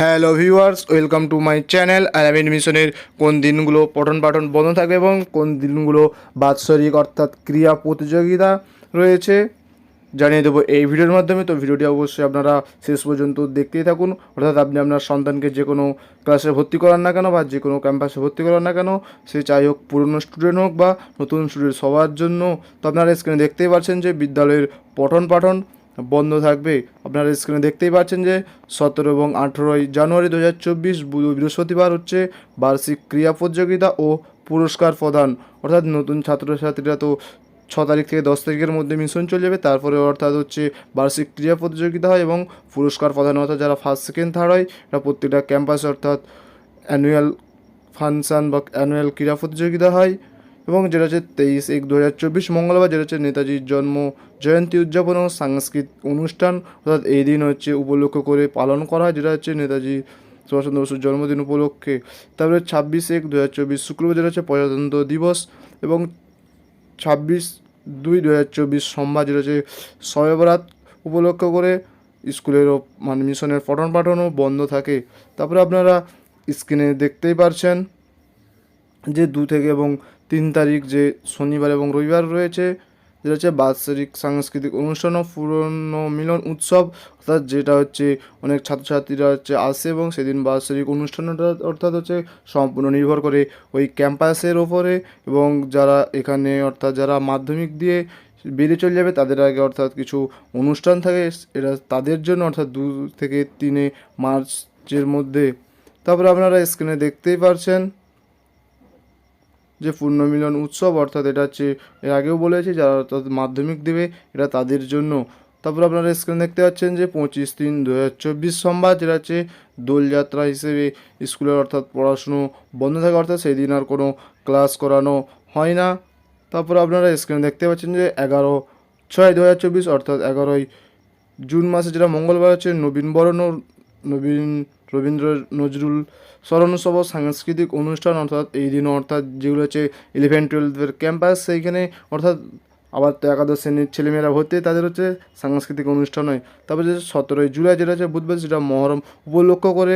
Hello viewers, welcome to my channel Alamin মিশনের কোন দিনগুলো পঠন পাঠন বন্ধ থাকবে এবং কোন দিনগুলো বাৎসরিক অর্থাৎ ক্রিয়া প্রতিযোগিতা রয়েছে, জানিয়ে দেবো এই ভিডিওর মাধ্যমে। তো ভিডিওটি অবশ্যই আপনারা শেষ পর্যন্ত দেখতেই থাকুন। অর্থাৎ আপনি আপনার সন্তানকে যে কোনো ক্লাসে ভর্তি করান না কেন বা যে কোনো ক্যাম্পাসে ভর্তি করান না কেন, সে চাই হোক পুরনো স্টুডেন্ট হোক বা নতুন স্টুডেন্ট সবার জন্য। তো আপনারা স্ক্রিনে দেখতেই পাচ্ছেন যে বিদ্যালয়ের পঠন পাঠন থাকবে। আপনারা স্ক্রিনে দেখতেই পাচ্ছেন যে, সতেরো এবং আঠেরোই জানুয়ারি দু হাজার চব্বিশ বৃহস্পতিবার হচ্ছে বার্ষিক ক্রিয়া প্রতিযোগিতা ও পুরস্কার প্রদান। অর্থাৎ নতুন ছাত্রছাত্রীরা তো ছ তারিখ থেকে দশ তারিখের মধ্যে মিশন চলে যাবে। তারপরে অর্থাৎ হচ্ছে বার্ষিক ক্রীড়া প্রতিযোগিতা হয় এবং পুরস্কার প্রদান অর্থাৎ যারা ফার্স্ট সেকেন্ড থার্ড হয় এটা প্রত্যেকটা ক্যাম্পাসে অর্থাৎ অ্যানুয়াল ফাংশান বা অ্যানুয়াল ক্রীড়া প্রতিযোগিতা হয়। এবং যেটা হচ্ছে তেইশ এক দু হাজার চব্বিশ মঙ্গলবার যেটা হচ্ছে নেতাজির জন্ম জয়ন্তী উদযাপন ও সাংস্কৃতিক অনুষ্ঠান, অর্থাৎ এই দিন হচ্ছে উপলক্ষ করে পালন করা হয়, যেটা হচ্ছে নেতাজি সুভাষচন্দ্র বসুর জন্মদিন উপলক্ষে। তারপরে ছাব্বিশ এক দু হাজার চব্বিশ শুক্রবার যেটা হচ্ছে প্রজাতন্ত্র দিবস এবং ছাব্বিশ দুই দু হাজার চব্বিশ সোমবার যেটা হচ্ছে শবে বরাত উপলক্ষ করে স্কুলেরও মানে মিশনের পঠন পাঠনও বন্ধ থাকে। তারপরে আপনারা স্ক্রিনে দেখতেই পারছেন যে দু থেকে এবং তিন তারিখ যে শনিবার এবং রবিবার রয়েছে, যেটা হচ্ছে বাৎসরিক সাংস্কৃতিক অনুষ্ঠান ও পুরনো মিলন উৎসব, অর্থাৎ যেটা হচ্ছে অনেক ছাত্রছাত্রীরা হচ্ছে আসে এবং সেদিন বাৎসরিক অনুষ্ঠানটা অর্থাৎ হচ্ছে সম্পূর্ণ নির্ভর করে ওই ক্যাম্পাসের ওপরে এবং যারা এখানে অর্থাৎ যারা মাধ্যমিক দিয়ে বেরিয়ে চলে যাবে, তাদের আগে অর্থাৎ কিছু অনুষ্ঠান থাকে, এটা তাদের জন্য অর্থাৎ দু থেকে তিনে মার্চের মধ্যে। তারপরে আপনারা স্ক্রিনে দেখতেই পারছেন। যে পূর্ণমিলন উৎসব, অর্থাৎ এটা হচ্ছে, এর আগেও বলেছি, যারা অর্থাৎ মাধ্যমিক দেবে এটা তাদের জন্য। তারপর আপনারা স্ক্রিনে দেখতে পাচ্ছেন যে পঁচিশ তিন দু সোমবার, যেটা হচ্ছে দোলযাত্রা হিসেবে স্কুলের অর্থাৎ পড়াশুনো বন্ধ থাকে, অর্থাৎ সেই দিন আর কোনো ক্লাস করানো হয় না। তারপর আপনারা স্ক্রিনে দেখতে পাচ্ছেন যে এগারো ছয় দু অর্থাৎ এগারোই জুন মাসে, যেটা মঙ্গলবার হচ্ছে নবীন বরণ, নবীন রবীন্দ্র নজরুল স্মরণোৎসব সাংস্কৃতিক অনুষ্ঠান, অর্থাৎ এই দিন, অর্থাৎ যেগুলো হচ্ছে ইলেভেন টুয়েলভের ক্যাম্পাস সেইখানে, অর্থাৎ আবার তো একাদশ শ্রেণির ছেলেমেয়েরা ভর্তি, তাদের হচ্ছে সাংস্কৃতিক অনুষ্ঠান হয়। তারপরে যে সতেরোই জুলাই যেটা হচ্ছে বুধবার, সেটা মহরম উপলক্ষ করে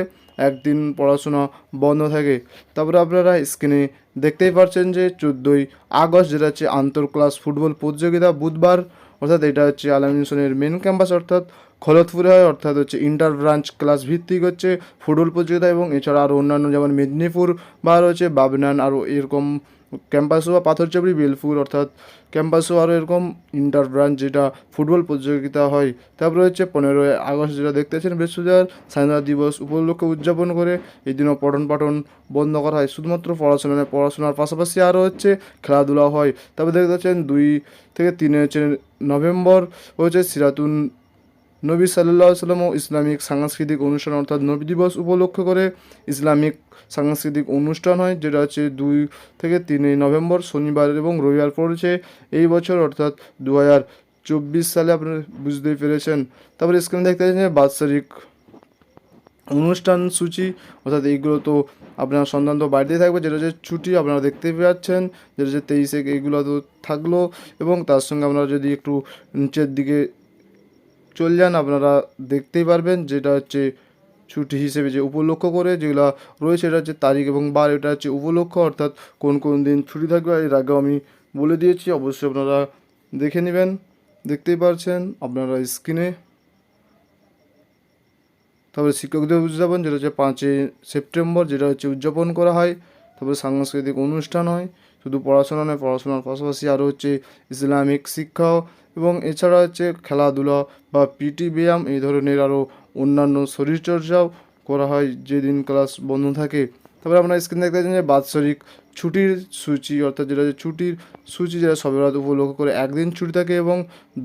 একদিন পড়াশোনা বন্ধ থাকে। তারপরে আপনারা স্ক্রিনে দেখতেই পাচ্ছেন যে চোদ্দোই আগস্ট যেটা হচ্ছে আন্তর ক্লাস ফুটবল প্রতিযোগিতা বুধবার, অর্থাৎ এটা হচ্ছে আলামিন মেন ক্যাম্পাস অর্থাৎ খলতপুরে হয়, অর্থাৎ হচ্ছে ইন্টার ব্রাঞ্চ ক্লাস ভিত্তিক হচ্ছে ফুটবল প্রতিযোগিতা এবং এছাড়া আরও অন্যান্য যেমন মেদিনীপুর বা হচ্ছে বাবনান আরও এরকম ক্যাম্পাসও বা পাথরচাপড়ি বেলপুর অর্থাৎ ক্যাম্পাসও আরও এরকম ইন্টার ব্রাঞ্চ যেটা ফুটবল প্রতিযোগিতা হয়। তারপরে হচ্ছে পনেরোই আগস্ট যেটা দেখতে পাচ্ছেন বৃহস্পতিবার, স্বাধীনতা দিবস উপলক্ষে উদযাপন করে এই দিনও পঠন পাঠন বন্ধ করা হয়। শুধুমাত্র পড়াশোনা নয়, পড়াশোনার পাশাপাশি আরও হচ্ছে খেলাধুলা হয়। তারপরে দেখতে পাচ্ছেন দুই থেকে তিনে হচ্ছে নভেম্বর হচ্ছে সিরাতুন নবী সাল্লাহ সাল্লাম ও ইসলামিক সাংস্কৃতিক অনুষ্ঠান অর্থাৎ নবী দিবস উপলক্ষ করে ইসলামিক সাংস্কৃতিক অনুষ্ঠান হয়, যেটা হচ্ছে দুই থেকে তিনই নভেম্বর শনিবার এবং রবিবার পড়েছে এই বছর, অর্থাৎ দু হাজার চব্বিশ সালে আপনারা বুঝতেই পেরেছেন। তারপরে স্ক্রিনে দেখতে পাচ্ছেন বাৎসরিক অনুষ্ঠান সূচি, অর্থাৎ এইগুলো তো আপনার সন্তান তো বাড়িতেই থাকবে, যেটা হচ্ছে ছুটি, আপনারা দেখতে পাচ্ছেন, যেটা হচ্ছে তেইশে এইগুলো তো থাকল এবং তার সঙ্গে আপনারা যদি একটু নিচের দিকে চলে যান, আপনারা দেখতেই পারবেন যেটা হচ্ছে ছুটি হিসেবে যে উপলক্ষ করে যেগুলো রয়েছে, এটা হচ্ছে তারিখ এবং বার, এটা হচ্ছে উপলক্ষ, অর্থাৎ কোন কোন দিন ছুটি থাকবে, এর আগেও আমি বলে দিয়েছি, অবশ্যই আপনারা দেখে নেবেন, দেখতেই পারছেন আপনারা স্ক্রিনে তারপরে শিক্ষকদের উদযাপন, যেটা হচ্ছে পাঁচই সেপ্টেম্বর, যেটা হচ্ছে উদযাপন করা হয়। তারপরে সাংস্কৃতিক অনুষ্ঠান হয়। শুধু পড়াশোনা নয়, পড়াশোনার পাশাপাশি আরও হচ্ছে ইসলামিক শিক্ষাও এবং এছাড়া হচ্ছে খেলাধুলা বা পিটি ব্যায়াম এই ধরনের আরও অন্যান্য শরীরচর্চাও করা হয় যেদিন ক্লাস বন্ধ থাকে। তারপরে আপনারা স্ক্রিন দেখতে পাচ্ছেন যে বাৎসরিক ছুটির সূচি, অর্থাৎ যেটা হচ্ছে ছুটির সূচি যেটা সবেরাত উপলক্ষ করে একদিন ছুটি থাকে এবং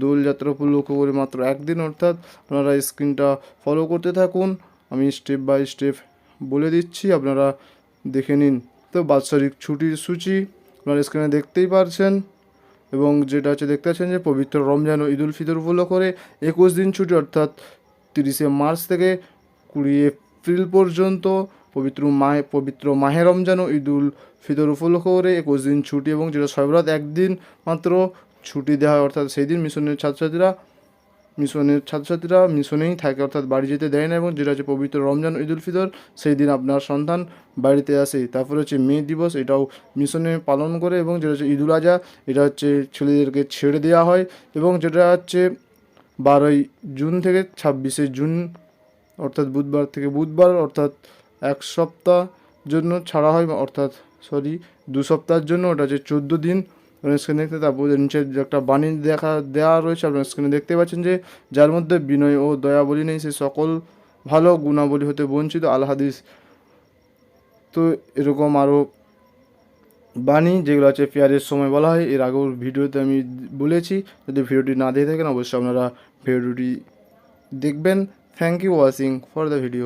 দোলযাত্রা উপলক্ষ করে মাত্র একদিন, অর্থাৎ আপনারা স্ক্রিনটা ফলো করতে থাকুন। আমি স্টেপ বাই স্টেপ বলে দিচ্ছি, আপনারা দেখে নিন। তো বাৎসরিক ছুটির সূচি আপনারা স্ক্রিনে দেখতেই পারছেন। এবং যেটা হচ্ছে, দেখতে পাচ্ছেন যে পবিত্র রমজান ও ঈদুল ফিতর উপলক্ষ করে একুশ দিন ছুটি, অর্থাৎ তিরিশে মার্চ থেকে কুড়ি এপ্রিল পর্যন্ত পবিত্র মাহে পবিত্র মাহে রমজান ও ঈদুল ফিতর উপলক্ষ করে একুশ দিন ছুটি এবং যেটা সবরাত একদিন মাত্র ছুটি দেওয়া হয়, অর্থাৎ সেই দিন মিশনের ছাত্রছাত্রীরা মিশনের ছাত্রছাত্রীরা মিশনেই থাকে, অর্থাৎ বাড়ি যেতে দেয় না এবং যেটা হচ্ছে পবিত্র রমজান, ঈদুল ফিতর, সেই দিন আপনার সন্তান বাড়িতে আসে। তারপরে হচ্ছে মে দিবস, এটাও মিশনে পালন করে এবং যেটা হচ্ছে ঈদুল আজহা, এটা হচ্ছে ছেলেদেরকে ছেড়ে দেওয়া হয় এবং যেটা হচ্ছে বারোই জুন থেকে ছাব্বিশে জুন, অর্থাৎ বুধবার থেকে বুধবার, অর্থাৎ এক সপ্তাহ জন্য ছাড়া হয়, অর্থাৎ সরি, দু সপ্তাহের জন্য, ওটা হচ্ছে চোদ্দ দিন আপনার স্ক্রিনে দেখতে তারপরে নিচে একটা বাণী দেখা দেওয়া রয়েছে, আপনার স্ক্রিনে দেখতে পাচ্ছেন যে যার মধ্যে বিনয় ও দয়াবলী নেই, সে সকল ভালো গুণাবলী হতে বঞ্চিত আলহাদিস তো এরকম আরও বাণী যেগুলো আছে পেয়ারের সময় বলা হয়, এর আগেও ভিডিওতে আমি বলেছি, যদি ভিডিওটি না দেখে থাকেন, অবশ্যই আপনারা ভিডিওটি দেখবেন। Thank you watching for the video